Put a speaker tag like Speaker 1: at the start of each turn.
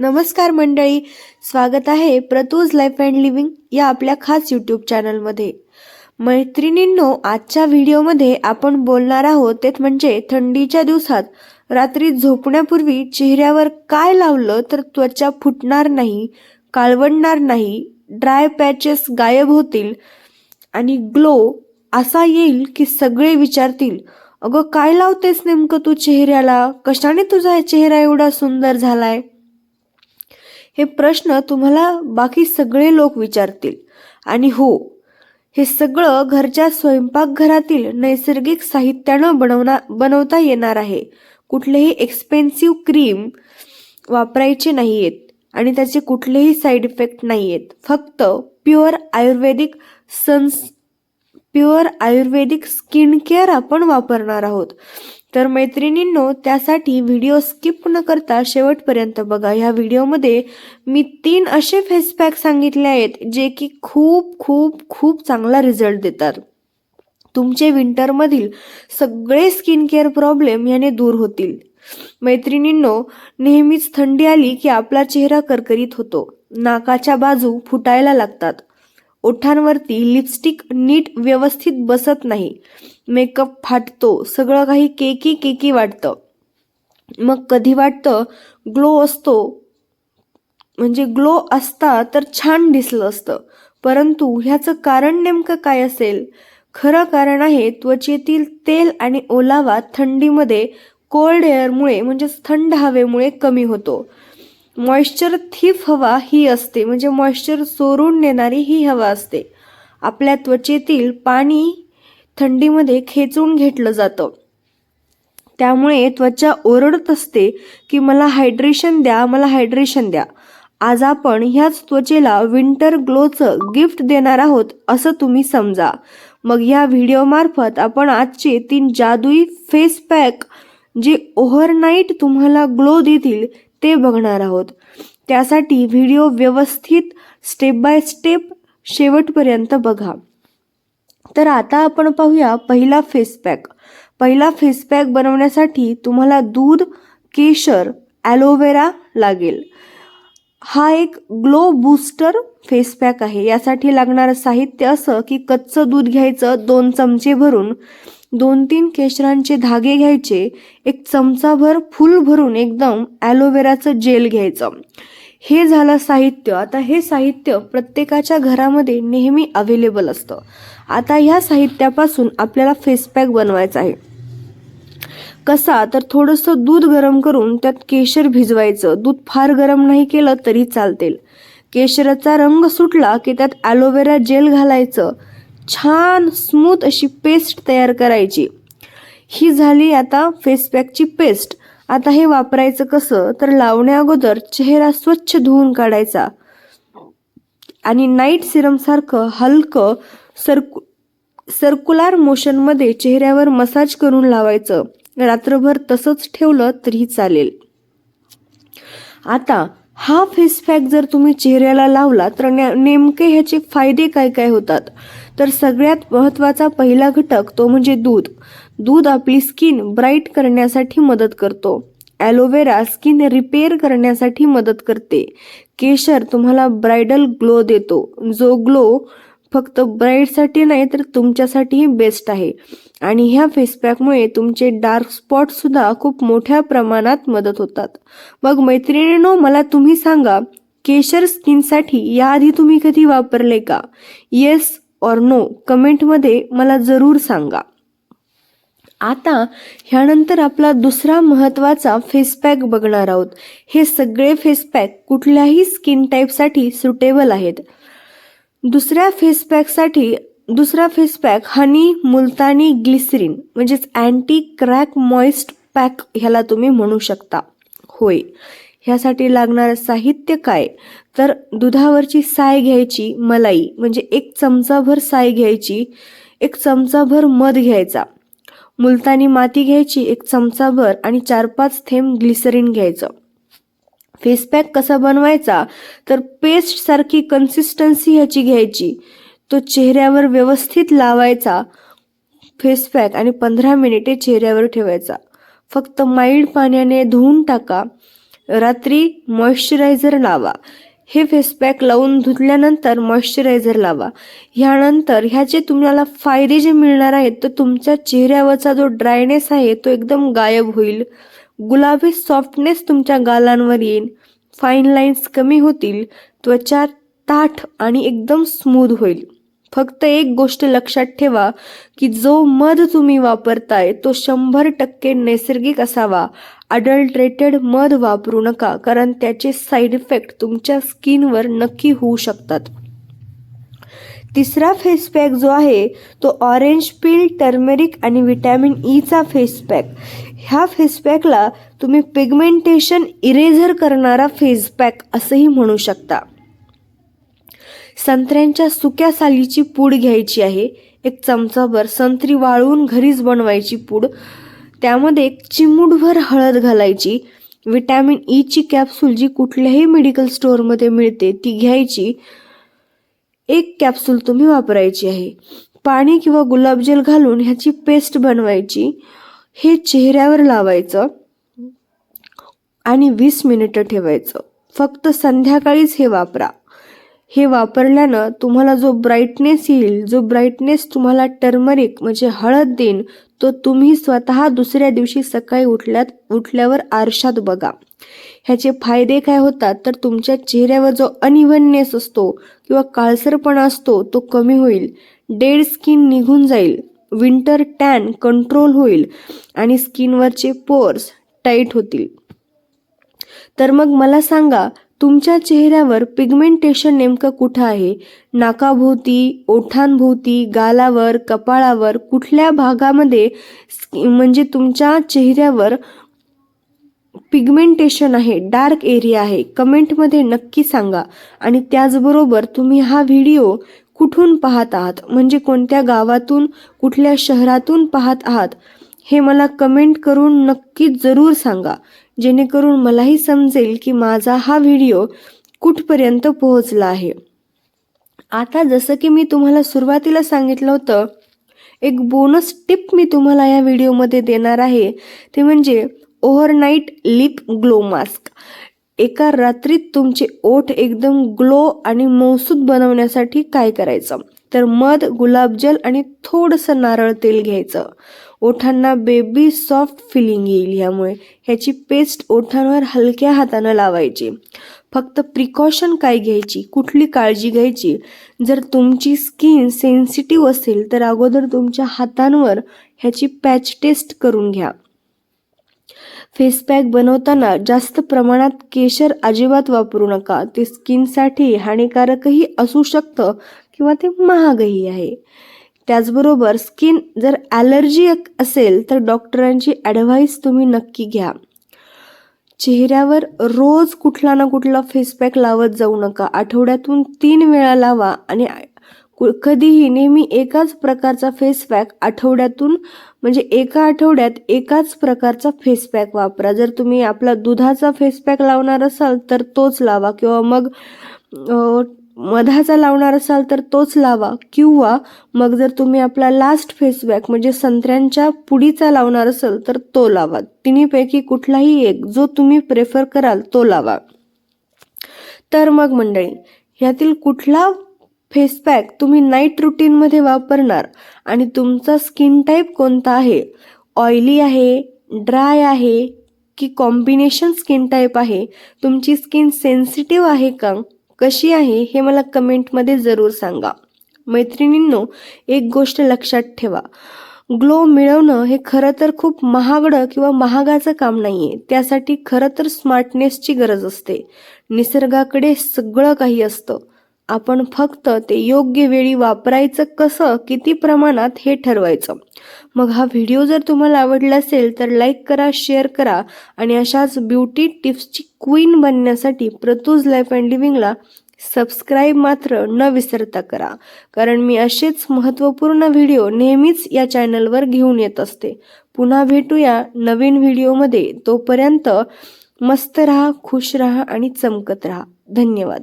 Speaker 1: नमस्कार मंडळी स्वागत आहे प्रतूज लाईफ अँड लिव्हिंग या आपल्या खास यूट्यूब चॅनलमध्ये मैत्रिणींनो आजच्या व्हिडिओमध्ये आपण बोलणार आहोत ते म्हणजे थंडीच्या दिवसात रात्री झोपण्यापूर्वी चेहऱ्यावर काय लावलं तर त्वचा फुटणार नाही काळवडणार नाही ड्राय पॅचेस गायब होतील आणि ग्लो असा येईल की सगळे विचारतील अगं काय लावतेस नेमकं तू चेहऱ्याला? कशाने तुझा चेहरा एवढा सुंदर झालाय? हे प्रश्न तुम्हाला बाकी सगळे लोक विचारतील. आणि हो हे सगळं घरच्या स्वयंपाकघरातील नैसर्गिक साहित्यानं बनवना बनवता येणार आहे. कुठलेही एक्सपेन्सिव्ह क्रीम वापरायचे नाही आहेत आणि त्याचे कुठलेही साईड इफेक्ट नाही आहेत फक्त प्युअर आयुर्वेदिक सन्स प्युअर आयुर्वेदिक स्किन केअर आपण वापरणार आहोत. तर मैत्रिणींनो त्यासाठी व्हिडिओ स्किप न करता शेवटपर्यंत बघा. ह्या व्हिडिओमध्ये मी तीन असे फेस पॅक सांगितले आहेत जे की खूप खूप खूप चांगला रिझल्ट देतात. तुमचे विंटरमधील सगळे स्किन केअर प्रॉब्लेम याने दूर होतील. मैत्रिणींनो नेहमीच थंडी आली की आपला चेहरा करकरीत होतो. नाकाच्या बाजू फुटायला लागतात. ओठांवरती लिपस्टिक नीट व्यवस्थित बसत नाही. मेकअप फाटतो सगळं काही केकी केकी वाटतं. मग कधी वाटतं ग्लो असतो? म्हणजे ग्लो असता तर छान दिसलं असतं. परंतु ह्याचं कारण नेमकं काय असेल? खरं कारण आहे त्वचेतील तेल आणि ओलावा थंडीमध्ये कोल्ड एअरमुळे म्हणजेच थंड हवेमुळे कमी होतो. मॉइश्चर थीफ हवा ही असते म्हणजे मॉइश्चर चोरून नेणारी ही हवा असते. आपल्या त्वचेतील पाणी थंडीमध्ये खेचून घेतलं जातं. त्यामुळे त्वचा ओरडत असते की मला हायड्रेशन द्या मला हायड्रेशन द्या. आज आपण ह्याच त्वचेला विंटर ग्लोचं गिफ्ट देणार आहोत असं तुम्ही समजा. मग या व्हिडिओमार्फत आपण आजचे तीन जादुई फेस पॅक जे ओव्हरनाईट तुम्हाला ग्लो देतील ते बघणार आहोत. त्यासाठी व्हिडिओ व्यवस्थित स्टेप बाय स्टेप शेवटपर्यंत बघा. तर आता आपण पाहूया पहिला फेस पॅक पहिला फेस पॅक बनवण्यासाठी तुम्हाला दूध केशर ॲलोवेरा लागेल. हा एक ग्लो बूस्टर फेस पॅक आहे. यासाठी लागणारं साहित्य असं की कच्चं दूध घ्यायचं दोन चमचे भरून दोन तीन केशरांचे धागे घ्यायचे एक चमचाभर फुल भरून एकदम ॲलोवेराचं जेल घ्यायचं. हे झालं साहित्य. आता हे साहित्य प्रत्येकाच्या घरामध्ये नेहमी अवेलेबल असतं. आता ह्या साहित्यापासून आपल्याला फेस पॅक बनवायचा आहे. कसा? तर थोडंसं दूध गरम करून त्यात केशर भिजवायचं. दूध फार गरम नाही केलं तरी चालते केशराचा रंग सुटला की त्यात ॲलोवेरा जेल घालायचं. छान स्मूथ अशी पेस्ट तयार करायची. ही झाली आता फेस पॅकची पेस्ट आता हे वापरायचं कसं? तर लावण्या अगोदर चेहरा स्वच्छ धुवून काढायचा. आणि नाईट सिरमसारखं हलकं सर्कु सर्क्युलर मोशनमध्ये चेहऱ्यावर मसाज करून लावायचं. रात्रभर तसंच ठेवलं तरी चालेल. आता हा फेस पॅक जर तुम्ही चेहऱ्याला लावला तर नेमके ह्याचे फायदे काय काय होतात? तर सगळ्यात महत्त्वाचा पहिला घटक तो म्हणजे दूध. दूध आपली स्किन ब्राईट करण्यासाठी मदत करतो. ॲलोवेरा स्किन रिपेअर करण्यासाठी मदत करते. केशर तुम्हाला ब्रायडल ग्लो देतो. जो ग्लो फक्त ब्राईडसाठी नाही तर तुमच्यासाठीही बेस्ट आहे. आणि ह्या फेसपॅकमुळे तुमचे डार्क स्पॉटसुद्धा खूप मोठ्या प्रमाणात मदत होतात. मग मैत्रिणीनो मला तुम्ही सांगा केशर स्किनसाठी याआधी तुम्ही कधी वापरले का? येस ऑर नो कमेंटमध्ये मला जरूर सांगा. आता ह्यानंतर आपला दुसरा महत्त्वाचा फेसपॅक बघणार आहोत. हे सगळे फेसपॅक कुठल्याही स्किन टाईपसाठी सुटेबल आहेत. दुसऱ्या फेसपॅकसाठी दुसरा face pack honey Multani glycerine म्हणजेच अँटी क्रॅक मॉइस्ट पॅक ह्याला तुम्ही म्हणू शकता. होय. ह्यासाठी लागणारं साहित्य काय? तर दुधावरची साय घ्यायची मलाई म्हणजे एक चमचाभर साय घ्यायची एक चमचाभर मध घ्यायचा. मुलतानी माती घ्यायची एक चमचाभर आणि चार पाच थेंब ग्लिसरीन घ्यायचं. फेस पॅक कसा बनवायचा? तर पेस्ट सारखी कन्सिस्टन्सी ह्याची घ्यायची. तो चेहऱ्यावर व्यवस्थित लावायचा. फेस पॅक आणि पंधरा मिनिटे चेहऱ्यावर ठेवायचा. फक्त माइल्ड पाण्याने धुवून टाका. रात्री मॉइश्चरायझर लावा. हे फेस पॅक लावून धुतल्यानंतर मॉइश्चरायझर लावा. ह्यानंतर ह्याचे तुम्हाला फायदे जे मिळणार आहेत तर तुमच्या चेहऱ्यावरचा जो ड्रायनेस आहे तो एकदम गायब होईल. गुलाबी सॉफ्टनेस तुमच्या गालांवर येईल. फाईन लाईन्स कमी होतील. त्वचा ताठ आणि एकदम स्मूद होईल. फक्त एक गोष्ट लक्षात ठेवा की जो मध तुम्ही वापरताय तो शंभर टक्के नैसर्गिक असावा. अडल्ट्रेटेड मध वापरू नका कारण त्याचे साईड इफेक्ट तुमच्या स्किनवर नक्की होऊ शकतात. तिसरा फेस पॅक जो आहे तो ऑरेंज पील टर्मेरिक आणि व्हिटॅमिन ईचा फेस पॅक ह्या फेस पॅकला तुम्ही पिगमेंटेशन इरेझर करणारा फेस पॅक असंही म्हणू शकता. संत्र्यांच्या सुक्या सालीची पूड घ्यायची आहे. एक चमचाभर संत्री वाळवून घरीच बनवायची पूड. त्यामध्ये एक चिमूटभर हळद घालायची. विटॅमिन ईची e कॅप्सूल जी कुठल्याही मेडिकल स्टोअरमध्ये मिळते ती घ्यायची. एक कॅप्सूल तुम्ही वापरायची आहे. पाणी किंवा गुलाबजल घालून ह्याची पेस्ट बनवायची. हे चेहऱ्यावर लावायचं आणि वीस मिनिटं ठेवायचं. फक्त संध्याकाळीच हे वापरा. हे वापरल्यानं तुम्हाला जो ब्राईटनेस येईल जो ब्राईटनेस तुम्हाला टर्मरिक म्हणजे हळद देईन तो तुम्ही स्वतः दुसऱ्या दिवशी सकाळी उठल्यात उठल्यावर आरशात बघा. ह्याचे फायदे काय होतात? तर तुमच्या चेहऱ्यावर जो अनिवननेस असतो किंवा काळसरपणा असतो तो कमी होईल. डेड स्किन निघून जाईल. विंटर टॅन कंट्रोल होईल आणि स्किनवरचे पोर्स टाईट होतील. तर मग मला सांगा तुमच्या चेहऱ्यावर पिगमेंटेशन नेमकं कुठं आहे? नाकाभोवती ओठांभोवती गालावर कपाळावर कुठल्या भागामध्ये म्हणजे तुमच्या चेहऱ्यावर पिगमेंटेशन आहे डार्क एरिया आहे? कमेंटमध्ये नक्की सांगा. आणि त्याचबरोबर तुम्ही हा व्हिडिओ कुठून पाहत आहात? म्हणजे कोणत्या गावातून कुठल्या शहरातून पाहत आहात? हे मला कमेंट करून नक्की जरूर सांगा. जेणेकरून मलाही समजेल की माझा हा व्हिडिओ कुठपर्यंत पोहोचला आहे. आता जसं की मी तुम्हाला सुरुवातीला सांगितलं होतं एक बोनस टिप मी तुम्हाला या व्हिडिओमध्ये देणार आहे. ते म्हणजे ओव्हरनाईट लिप ग्लो मास्क एका रात्रीत तुमचे ओठ एकदम ग्लो आणि मौसूद बनवण्यासाठी काय करायचं? तर मध गुलाबजल आणि थोडंसं नारळ तेल घ्यायचं. ओठांना बेबी सॉफ्ट फिलिंग येईल यामुळे ह्याची पेस्ट ओठांवर हलक्या हातानं लावायची. फक्त प्रिकॉशन काय घ्यायची? कुठली काळजी घ्यायची? जर तुमची स्किन सेन्सिटिव्ह असेल तर अगोदर तुमच्या हातांवर ह्याची पॅच टेस्ट करून घ्या. फेस पॅक बनवताना जास्त प्रमाणात केशर अजिबात वापरू नका. ते स्किनसाठी हानिकारकही असू शकतं किंवा ते महागही आहे. त्याचबरोबर स्किन जर ॲलर्जी असेल तर डॉक्टरांची ॲडव्हाइस तुम्ही नक्की घ्या. चेहऱ्यावर रोज कुठला ना कुठला फेसपॅक लावत जाऊ नका. आठवड्यातून तीन वेळा लावा आणि कु- कधीही नेहमी एकाच प्रकारचा फेसपॅक आठवड्यातून म्हणजे एका आठवड्यात एकाच प्रकारचा फेसपॅक वापरा. जर तुम्ही आपला दुधाचा फेसपॅक लावणार असाल तर तोच लावा किंवा मग मधाचा लावणार असाल तर तोच लावा. किंवा मग जर तुम्ही आपला लास्ट फेसबॅक म्हणजे संत्र्यांच्या पुडीचा लावणार असाल तर तो लावा. तिन्हीपैकी कुठलाही एक जो तुम्ही प्रेफर कराल तो लावा. तर मग मंडळी ह्यातील कुठला फेस पॅक तुम्ही नाईट रुटीनमध्ये वापरणार आणि तुमचा स्किन टाईप कोणता आहे? ऑइली आहे ड्राय आहे की कॉम्बिनेशन स्किन टाईप आहे? तुमची स्किन सेन्सिटिव्ह आहे का? कशी आहे हे मला कमेंटमध्ये जरूर सांगा. मैत्रिणींनो एक गोष्ट लक्षात ठेवा. ग्लो मिळवणं हे खरं तर खूप महागडं किंवा महागाचं काम नाही आहे त्यासाठी खरं तर स्मार्टनेसची गरज असते. निसर्गाकडे सगळं काही असतं. आपण फक्त ते योग्य वेळी वापरायचं कसं किती प्रमाणात हे ठरवायचं. मग हा व्हिडिओ जर तुम्हाला आवडला असेल तर लाईक करा शेअर करा आणि अशाच ब्युटी टिप्सची क्वीन बनण्यासाठी प्रतूज लाईफ अँड लिव्हिंगला सबस्क्राईब मात्र न विसरता करा. कारण मी असेच महत्त्वपूर्ण व्हिडिओ नेहमीच या चॅनलवर घेऊन येत असते. पुन्हा भेटूया नवीन व्हिडिओमध्ये. तोपर्यंत मस्त राहा खुश राहा आणि चमकत राहा. धन्यवाद.